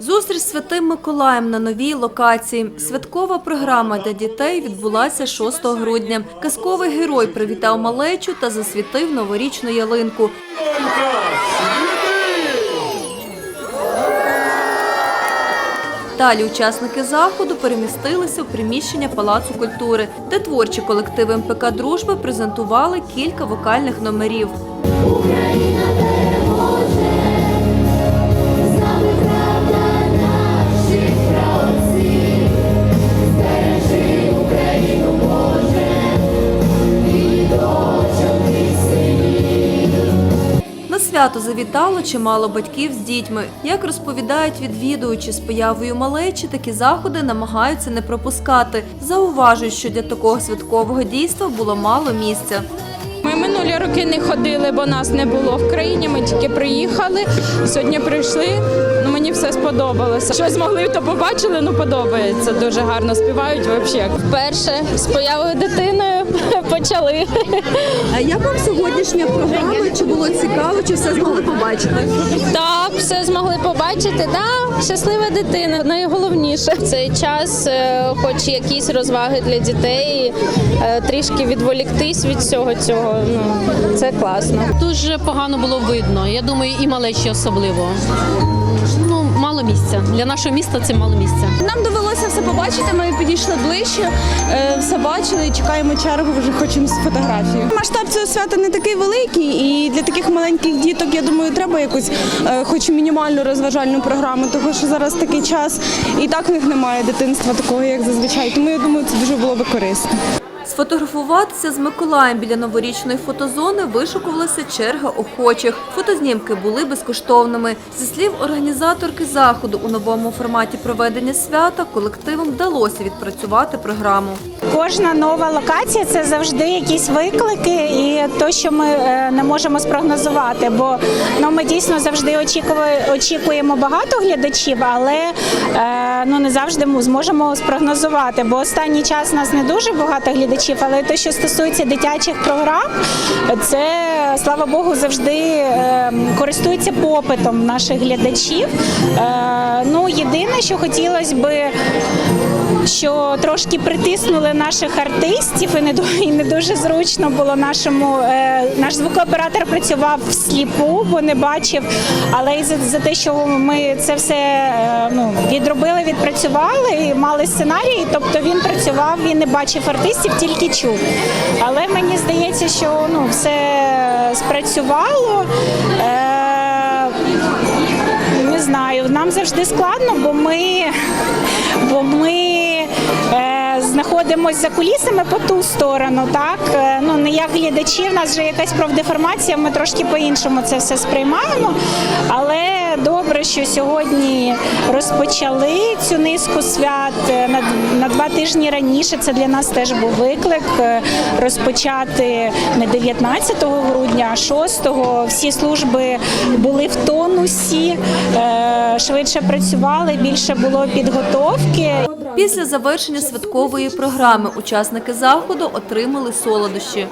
Зустріч з Святим Миколаєм на новій локації. Святкова програма для дітей відбулася 6 грудня. Казковий герой привітав малечу та засвітив новорічну ялинку. Далі учасники заходу перемістилися в приміщення Палацу культури, де творчі колективи МПК Дружби презентували кілька вокальних номерів. На свято завітало чимало батьків з дітьми. Як розповідають відвідувачі з появою малечі, такі заходи намагаються не пропускати. Зауважують, що для такого святкового дійства було мало місця. Ми минулі роки не ходили, бо нас не було в країні. Ми тільки приїхали. Сьогодні прийшли. Ну мені все сподобалося. Що змогли, то побачили. Ну подобається. Дуже гарно співають. Взагалі. Вперше з появою дитиною почали. А як вам сьогоднішня програма? Чи було цікаво, чи все змогли побачити? Так, все змогли побачити. Да, щаслива дитина. Найголовніше в цей час, е, хоч якісь розваги для дітей, е, трішки відволіктись від всього цього. Ну це класно. Дуже погано було видно. Я думаю, і малечі особливо. Ну, мало місця. Для нашого міста це мало місця. Нам довелося все побачити. Ми підійшли ближче, е, все бачили чекаємо чергу. Вже хочемо з фотографії. Масштаб цього свята не такий великий, і для таких маленьких діток, я думаю, треба якусь, е, хоч мінімальну розважальну програму, тому що зараз такий час і так в них немає дитинства такого, як зазвичай. Тому я думаю, це дуже було би корисно. Сфотографуватися з Миколаєм біля новорічної фотозони вишукувалася черга охочих. Фотознімки були безкоштовними. Зі слів організаторки заходу у новому форматі проведення свята колективам вдалося відпрацювати програму. Кожна нова локація це завжди якісь виклики і те, що ми е, не можемо спрогнозувати. Бо ну ми дійсно завжди очікує- очікуємо багато глядачів, але е, ну не завжди зможемо спрогнозувати. Бо останній час у нас не дуже багато глядачів, але те, що стосується дитячих програм, це слава Богу, завжди е, користується попитом наших глядачів. Е, ну єдине, що хотілося би що трошки притиснули наших артистів, і не ду- і не дуже зручно було нашому. е, Наш звукооператор працював всліпу, бо не бачив. Але і за, за те, що ми це все е, ну, відробили, відпрацювали і мали сценарій. Тобто він працював, він не бачив артистів, тільки чув. Але мені здається, що ну все спрацювало. Е, не знаю, нам завжди складно, бо ми, бо ми знаходимося за кулісами по ту сторону. Так Е, ну не як глядачі, в нас вже якась профдеформація, ми трошки по-іншому це все сприймаємо. Але добре, що сьогодні розпочали цю низку свят е, на, два тижні раніше. Це для нас теж був виклик е, розпочати не 19 грудня, а 6-го. Всі служби були в тонусі, е, швидше працювали, більше було підготовки. Після завершення святкової програми учасники заходу отримали солодощі.